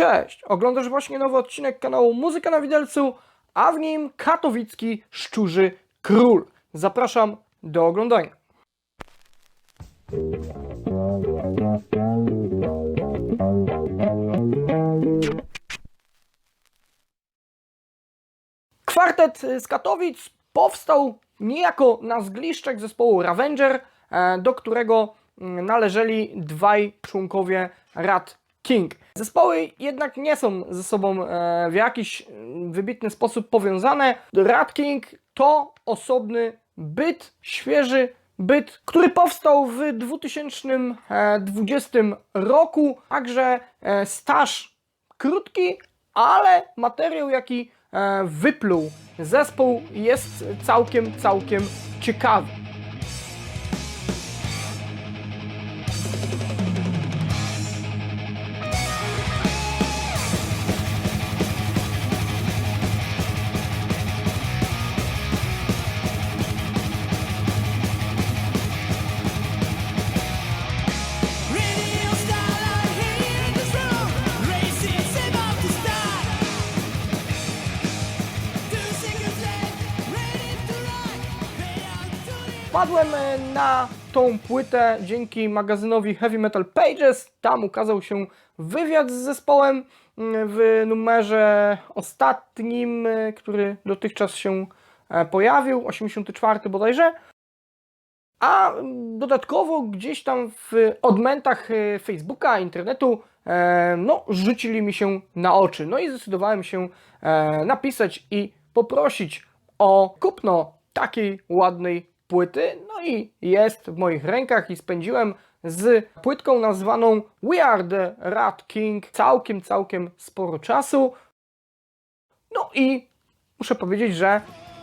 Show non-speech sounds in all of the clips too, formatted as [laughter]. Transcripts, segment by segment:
Cześć! Oglądasz właśnie nowy odcinek kanału Muzyka na Widelcu, a w nim katowicki szczurzy król. Zapraszam do oglądania. Kwartet z Katowic powstał niejako na zgliszczach zespołu Ravenger, e, do którego mm, należeli dwaj członkowie Rat King. Zespoły jednak nie są ze sobą e, w jakiś wybitny sposób powiązane. Rat King to osobny byt, świeży byt, który powstał w 2020 roku, także e, staż krótki, ale materiał, jaki e, wypluł zespół, jest całkiem, całkiem ciekawy. Wpadłem e, na tą płytę dzięki magazynowi Heavy Metal Pages. Tam ukazał się wywiad z zespołem mm, w numerze ostatnim, e, który dotychczas się e, pojawił, 84 bodajże. A mm, dodatkowo gdzieś tam w odmętach Facebooka, internetu, no, rzucili mi się na oczy. No i zdecydowałem się napisać i poprosić o kupno takiej ładnej płyty. No i jest w moich rękach i spędziłem z płytką nazwaną We Are The Rat King całkiem, całkiem sporo czasu. No i muszę powiedzieć, że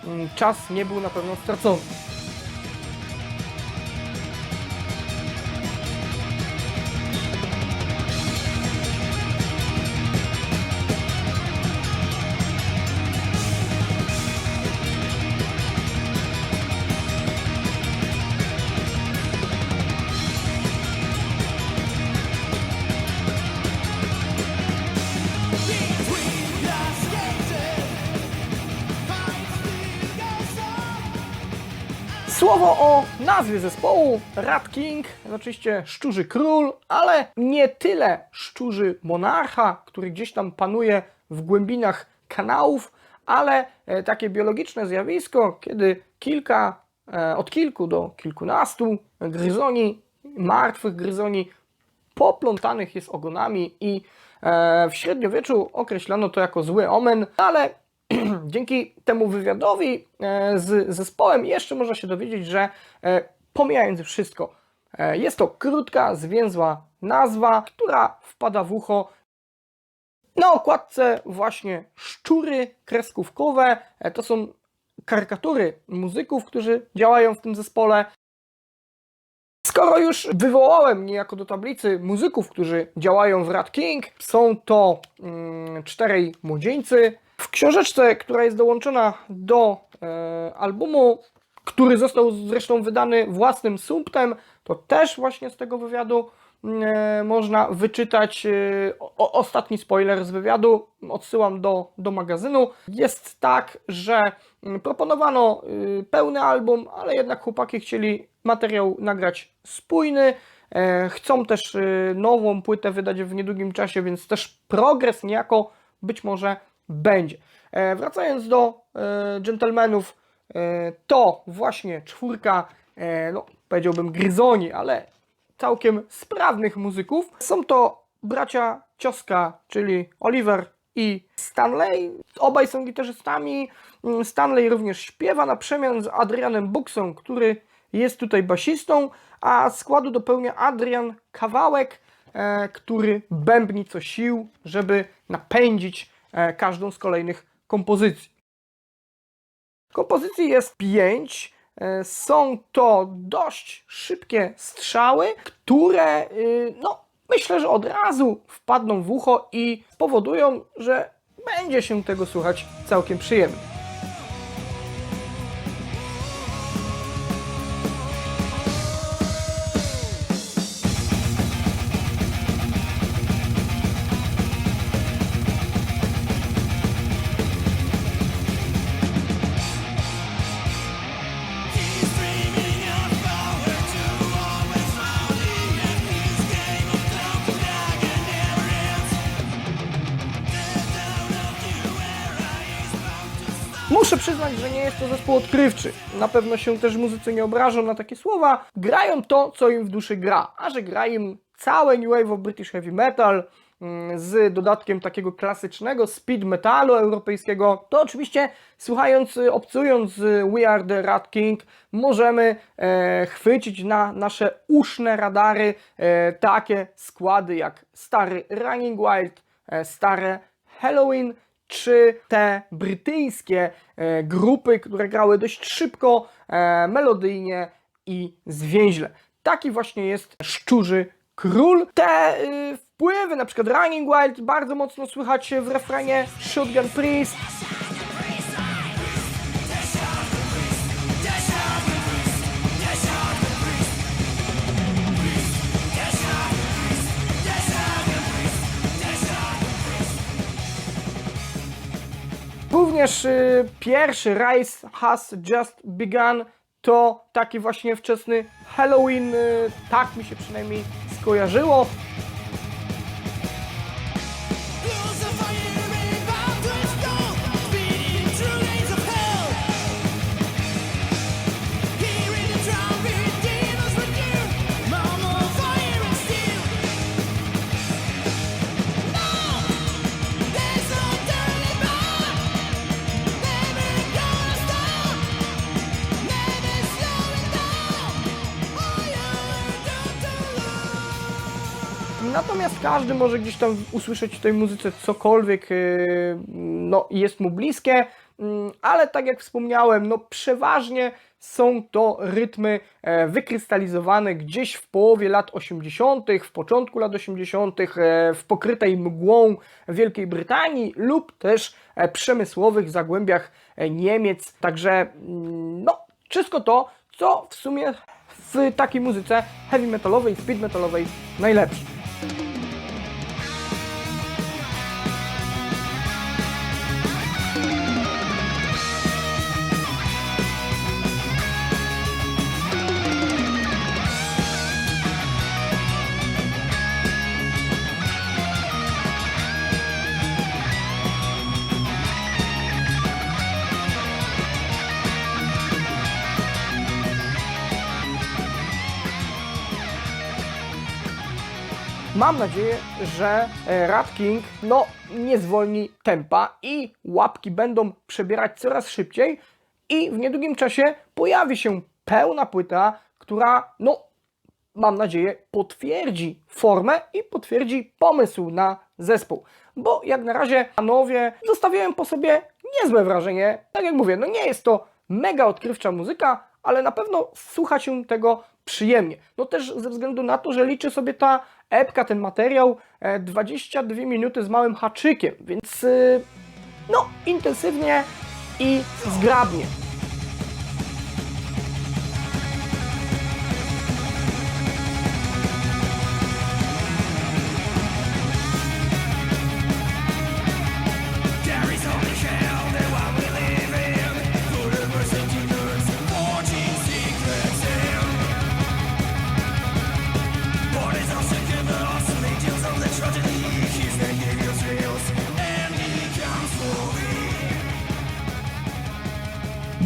mm, czas nie był na pewno stracony. Słowo o nazwie zespołu Rat King, oczywiście Szczurzy Król, ale nie tyle Szczurzy Monarcha, który gdzieś tam panuje w głębinach kanałów, ale e, takie biologiczne zjawisko, kiedy kilka, e, od kilku do kilkunastu gryzoni, martwych gryzoni poplątanych jest ogonami i e, w średniowieczu określano to jako zły omen, ale [clears throat] dzięki temu wywiadowi e, z zespołem jeszcze można się dowiedzieć, że e, pomijając wszystko, e, jest to krótka, zwięzła nazwa, która wpada w ucho. Na okładce właśnie szczury kreskówkowe, to są karykatury muzyków, którzy działają w tym zespole. Skoro już wywołałem niejako do tablicy muzyków, którzy działają w Rat King, są to mm, czterej młodzieńcy. W książeczce, która jest dołączona do e, albumu, który został zresztą wydany własnym sumptem, to też właśnie z tego wywiadu e, można wyczytać e, o, ostatni spoiler z wywiadu. Odsyłam do, do magazynu. Jest tak, że mm, proponowano y, pełny album, ale jednak chłopaki chcieli materiał nagrać spójny. E, Chcą też y, nową płytę wydać w niedługim czasie, więc też progres niejako być może będzie. E, Wracając do e, gentlemanów, e, to właśnie czwórka, e, no powiedziałbym gryzoni, ale całkiem sprawnych muzyków. Są to bracia Cioska, czyli Oliver i Stanley. Obaj są gitarzystami. Mm, Stanley również śpiewa na przemian z Adrianem Buksą, który jest tutaj basistą, a składu dopełnia Adrian Kawałek, który bębni co sił, żeby napędzić każdą z kolejnych kompozycji. Kompozycji jest pięć. E, Są to dość szybkie strzały, które y, no, myślę, że od razu wpadną w ucho i powodują, że będzie się tego słuchać całkiem przyjemnie. Muszę przyznać, że nie jest to zespół odkrywczy. Na pewno się też muzycy nie obrażą na takie słowa. Grają to, co im w duszy gra. A że gra im całe New Wave of British Heavy Metal mm, z dodatkiem takiego klasycznego speed metalu europejskiego, to oczywiście słuchając, y, obcując z We Are The Rat King, możemy e, chwycić na nasze uszne radary e, takie składy jak stary Running Wild, e, stare Halloween, czy te brytyjskie e, grupy, które grały dość szybko, e, melodyjnie i zwięźle. Taki właśnie jest Szczurzy Król. Te y, wpływy, na przykład Running Wild, bardzo mocno słychać w refrenie Shotgun Priest. Również y, pierwszy Rise Has Just Begun to taki właśnie wczesny Halloween, y, tak mi się przynajmniej skojarzyło. Natomiast każdy może gdzieś tam usłyszeć w tej muzyce cokolwiek, yy, no jest mu bliskie, mm, ale tak jak wspomniałem, no przeważnie są to rytmy e, wykrystalizowane gdzieś w połowie lat 80., w początku lat 80., e, w pokrytej mgłą Wielkiej Brytanii lub też e, przemysłowych zagłębiach Niemiec. Także mm, no, wszystko to, co w sumie w takiej muzyce heavy metalowej, speed metalowej najlepsze. Mam nadzieję, że e, Rat King no, nie zwolni tempa i łapki będą przebierać coraz szybciej i w niedługim czasie pojawi się pełna płyta, która no, mam nadzieję, potwierdzi formę i potwierdzi pomysł na zespół. Bo jak na razie panowie zostawiają po sobie niezłe wrażenie. Tak jak mówię, no nie jest to mega odkrywcza muzyka, ale na pewno słucha się tego przyjemnie. No też ze względu na to, że liczy sobie ta epka, ten materiał e, 22 minuty z małym haczykiem, więc y, no intensywnie i zgrabnie.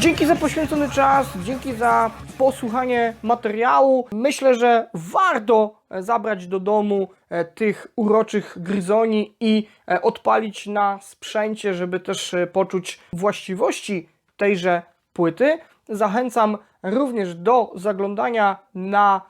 Dzięki za poświęcony czas, dzięki za posłuchanie materiału. Myślę, że warto e, zabrać do domu e, tych uroczych gryzoni i e, odpalić na sprzęcie, żeby też poczuć właściwości tejże płyty. Zachęcam również do zaglądania na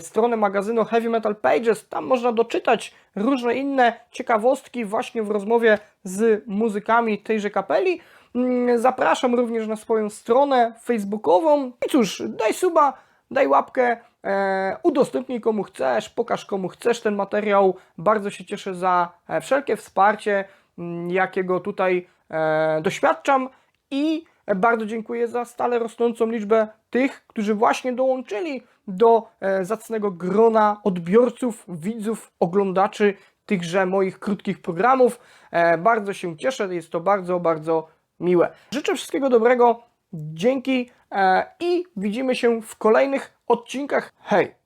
stronę magazynu Heavy Metal Pages. Tam można doczytać różne inne ciekawostki właśnie w rozmowie z muzykami tejże kapeli. Mm, Zapraszam również na swoją stronę facebookową. I cóż, daj suba, daj łapkę, e, udostępnij komu chcesz, pokaż komu chcesz ten materiał. Bardzo się cieszę za e, wszelkie wsparcie, mm, jakiego tutaj e, doświadczam i bardzo dziękuję za stale rosnącą liczbę tych, którzy właśnie dołączyli do zacnego grona odbiorców, widzów, oglądaczy tychże moich krótkich programów. Bardzo się cieszę, jest to bardzo, bardzo miłe. Życzę wszystkiego dobrego, dzięki e, i widzimy się w kolejnych odcinkach. Hej!